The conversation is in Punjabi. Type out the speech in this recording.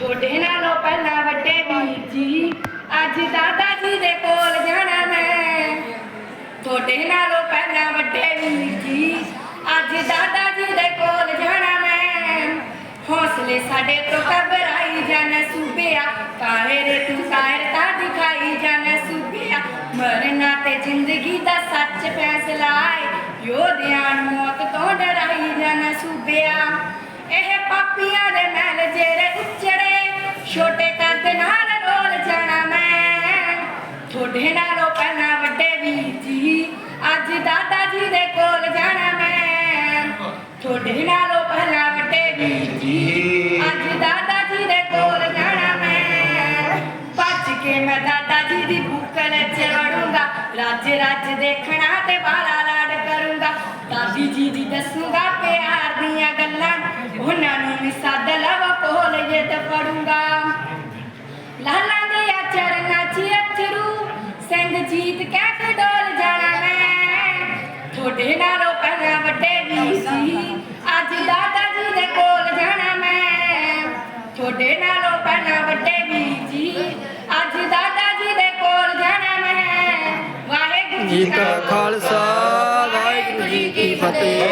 ਤੁਹਾਡੇ ਨਾਲੋਂ ਪਹਿਲਾਂ ਵੱਡੇ ਵੀਰ ਜੀ। ਅੱਜ ਦਾਦਾ ਜੀ ਦੇ ਕੋਲ ਜਾਣਾ ਮੈਂ। ਤੁਹਾਡੇ ਨਾਲੋਂ ਪਹਿਲਾਂ ਵੱਡੇ ਵੀਰ ਜੀ। ਅੱਜ ਦਾਦਾ ਜੀ ਦੇ ਕੋਲ ਜਾਣਾ ਮੈਂ। ਹੌਸਲੇ ਸਾਡੇ ਤੋਂ ਘਬਰਾਈ ਜਾਣਾ ਸੂਬਿਆ। ਕਾਹਰੇ ਤੂੰ ਕਾਇਰਤਾ ਦਿਖਾਈ ਜਾਣਾ ਸੂਬਿਆ। ਮਰਨਾ ਤੇ ਜ਼ਿੰਦਗੀ ਦਾ ਸੱਚ ਫੈਸਲਾ ਏ। ਯੋਧਿਆਂ ਨੂੰ ਮੌਤ ਤੋਂ ਡਰਾਈ ਜਾਣਾ ਸੂਬਿਆ। ਇਹ ਪਾਪੀਆਂ ਤੁਹਾਡੇ ਨਾਲੋਂ ਪਹਿਲਾਂ ਵੱਡੇ ਵੀਰ ਜੀ। ਅੱਜ ਦਾਦਾ ਜੀ ਦੇ ਕੋਲ ਜਾਣਾ ਮੈਂ। ਤੁਹਾਡੇ ਨਾਲੋਂ ਪਹਿਲਾਂ ਵੱਡੇ ਵੀਰ ਜੀ। ਅੱਜ ਦਾਦਾ ਜੀ ਦੇ ਕੋਲ ਜਾਣਾ ਮੈਂ। ਭੱਜ ਕੇ ਮੈਂ ਦਾਦਾ ਜੀ ਦੀ ਬੁੱਕਲ ਚ ਵੜੂੰਗਾ। ਰੱਜ ਰੱਜ ਦੇਖਣਾ ਤੇ ਬਾਲਾ ਲਾਡ ਕਰੂੰਗਾ। ਦਾਦੀ ਜੀ ਦੀ ਦੱਸੂਗਾ ਪਿਆਰ ਦੀਆਂ ਗੱਲਾਂ। ਉਹਨਾਂ ਨੂੰ ਵੀ ਸੱਦ ਲਵ ਕੋਲ ਜੇ ਤੇ ਪੜੂੰਗਾ ਲਾਲਾ ਦੇ ਚਰਨਾਂ ਜੀਤ ਕਹਿ ਕੇ ਡੋਲ ਜਾਣਾ ਮੈਂ। ਤੁਹਾਡੇ ਨਾਲੋਂ ਪਹਿਲਾਂ ਵੱਡੇ ਵੀਰ ਸੀ। ਅੱਜ ਦਾਦਾ ਜੀ ਦੇ ਕੋਲ ਜਾਣਾ ਮੈਂ। ਤੁਹਾਡੇ ਨਾਲੋਂ ਪਹਿਲਾਂ ਵੱਡੇ ਵੀਰ ਜੀ ਅੱਜ ਦਾਦਾ ਜੀ ਦੇ ਕੋਲ ਜਾਣਾ ਮੈਂ। ਵਾਹਿਗੁਰੂ ਜੀ ਕਾ ਖਾਲਸਾ ਵਾਹਿਗੁਰੂ ਜੀ ਕੀ ਫਤਿਹ।